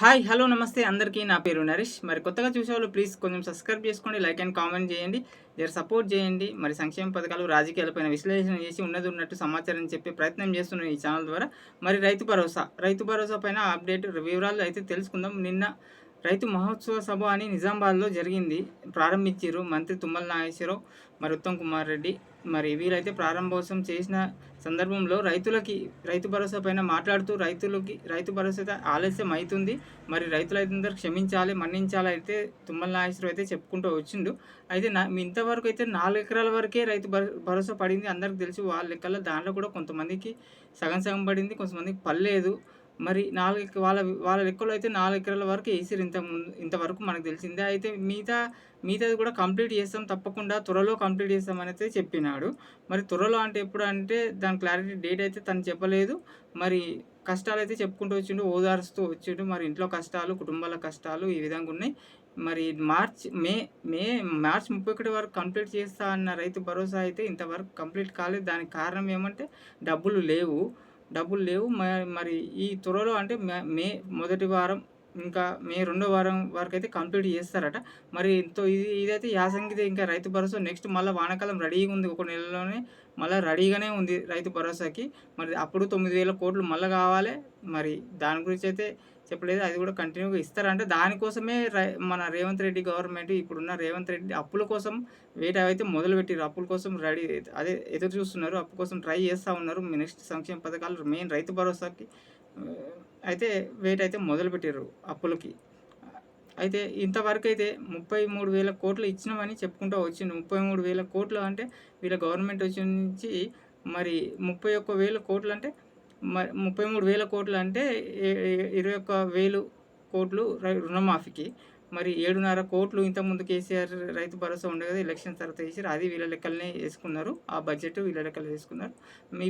Hi hello నమస్తే. అందరికీ నా పేరు నరేష్. మరి కొత్తగా చూసేవాళ్ళు ప్లీజ్ కొంచెం సబ్స్క్రైబ్ చేసుకోండి లైక్ అండ్ కామెంట్ చేయండి. జర సపోర్ట్ చేయండి. మరి సంక్షేమ పథకాలు రాజకీయాలపైన విశ్లేషణ చేసి ఉన్నది ఉన్నట్టు సమాచారం చెప్పే ప్రయత్నం చేస్తున్నాను ఈ ఛానల్ ద్వారా. మరి రైతు భరోసా రైతు భరోసా పైన అప్డేట్ వివరాలు అయితే తెలుసుకుందాం. నిన్న రైతు మహోత్సవ సభ అని నిజామాబాద్లో జరిగింది. ప్రారంభించారు మంత్రి తుమ్మల నాగేశ్వరరావు మరి ఉత్తమ్ కుమార్ రెడ్డి. మరి వీరైతే ప్రారంభోత్సవం చేసిన సందర్భంలో రైతులకి రైతు భరోసా పైన మాట్లాడుతూ రైతులకి రైతు భరోసా ఆలస్యం అవుతుంది మరి రైతులందరూ క్షమించాలి మన్నించాలి అయితే తుమ్మల నాగేశ్వరరావు అయితే చెప్పుకుంటూ వచ్చిండు. అయితే నా ఇంతవరకు అయితే నాలుగు ఎకరాల వరకే రైతు భరోసా పడింది. అందరికి తెలిసి వాళ్ళ లెక్కల్లో దాంట్లో కూడా కొంతమందికి సగం సగం పడింది కొంతమందికి పర్లేదు. మరి నాలుగు వాళ్ళ వాళ్ళ లెక్కలో అయితే నాలుగు ఎకరాల వరకు వేసారు ఇంత ముందు ఇంతవరకు మనకు తెలిసిందే. అయితే మిగతా మిగతాది కూడా కంప్లీట్ చేస్తాం తప్పకుండా త్వరలో కంప్లీట్ చేస్తాం అయితే చెప్పినాడు. మరి త్వరలో అంటే ఎప్పుడు అంటే దాని క్లారిటీ డేట్ అయితే తను చెప్పలేదు. మరి కష్టాలు అయితే చెప్పుకుంటూ వచ్చిండు ఓదారుస్తూ వచ్చిండు. మరి ఇంట్లో కష్టాలు కుటుంబాల కష్టాలు ఈ విధంగా ఉన్నాయి. మరి మార్చ్ మే మే మార్చ్ ముప్పై ఒకటి వరకు కంప్లీట్ చేస్తా అన్న రైతు భరోసా అయితే ఇంతవరకు కంప్లీట్ కాలేదు. దానికి కారణం ఏమంటే డబ్బులు లేవు. డబ్బులు లేవు. మరి ఈ త్వరలో అంటే మే మొదటి వారం ఇంకా మే రెండో వారం వరకు అయితే కంప్లీట్ చేస్తారట. మరి ఇంతో ఇది ఇదైతే యాసంగితే ఇంకా రైతు భరోసా నెక్స్ట్ మళ్ళీ వానాకాలం రెడీగా ఉంది. ఒక నెలలోనే మళ్ళీ రెడీగానే ఉంది రైతు భరోసాకి. మరి అప్పుడు తొమ్మిది వేల కోట్లు మళ్ళీ కావాలి. మరి దాని గురించి అయితే చెప్పలేదు. అది కూడా కంటిన్యూగా ఇస్తారంటే దానికోసమే మన రేవంత్ రెడ్డి గవర్నమెంట్ ఇప్పుడున్న రేవంత్ రెడ్డి అప్పుల కోసం వెయిట్ అయితే మొదలుపెట్టారు అప్పుల కోసం రెడీ అదే ఎదురు చూస్తున్నారు. అప్పు కోసం ట్రై చేస్తూ ఉన్నారు. నెక్స్ట్ సంక్షేమ పథకాలు మెయిన్ రైతు భరోసాకి అయితే వెయిట్ అయితే మొదలుపెట్టారు అప్పులకి. అయితే ఇంతవరకు అయితే ముప్పై మూడు వేల కోట్లు ఇచ్చినామని చెప్పుకుంటూ వచ్చింది ముప్పై మూడు వేల కోట్లు అంటే వీళ్ళ గవర్నమెంట్ వచ్చి నుంచి మరి ముప్పై ఒక్క వేల కోట్లు అంటే ముప్పై మూడు వేల కోట్లు అంటే ఇరవై ఒక్క వేలు కోట్లు రుణమాఫీకి. మరి ఏడున్నర కోట్లు ఇంతకుముందు కేసీఆర్ రైతు భరోసా ఉండే కదా ఎలక్షన్ తర్వాత వేసారు. అది వీళ్ళ లెక్కలనే వేసుకున్నారు. ఆ బడ్జెట్ వీళ్ళ లెక్కలు వేసుకున్నారు.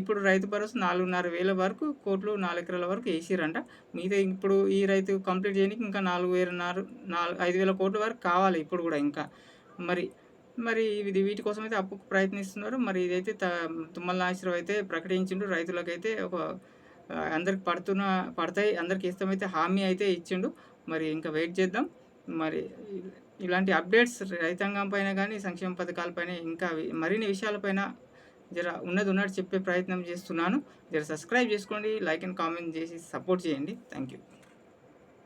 ఇప్పుడు రైతు భరోసా నాలుగున్నర వేల వరకు కోట్లు నాలుగు ఎకరాల వరకు వేసిరంట. మిగతా ఇప్పుడు ఈ రైతు కంప్లీట్ చేయడానికి ఇంకా నాలుగు వేలన్నర నాలుగు ఐదు వేల కోట్ల వరకు కావాలి ఇప్పుడు కూడా ఇంకా. మరి మరి ఇది వీటి కోసం అయితే అప్పుకు ప్రయత్నిస్తున్నారు. మరి ఇదైతే తుమ్మల నాగేశ్వరరావు అయితే ప్రకటించిండు. రైతులకైతే ఒక అందరికి పడుతున్న పడతాయి. అందరికి ఇష్టమైతే హామీ అయితే ఇచ్చిండు. మరి ఇంకా వెయిట్ చేద్దాం. మరి ఇలాంటి అప్డేట్స్ రైతాంగం పైన కానీ సంక్షేమ పథకాలపైన ఇంకా మరిన్ని విషయాలపైన జర ఉన్నది ఉన్నట్టు చెప్పే ప్రయత్నం చేస్తున్నాను. జర సబ్స్క్రైబ్ చేసుకోండి. లైక్ అండ్ కామెంట్ చేసి సపోర్ట్ చేయండి. Thank you.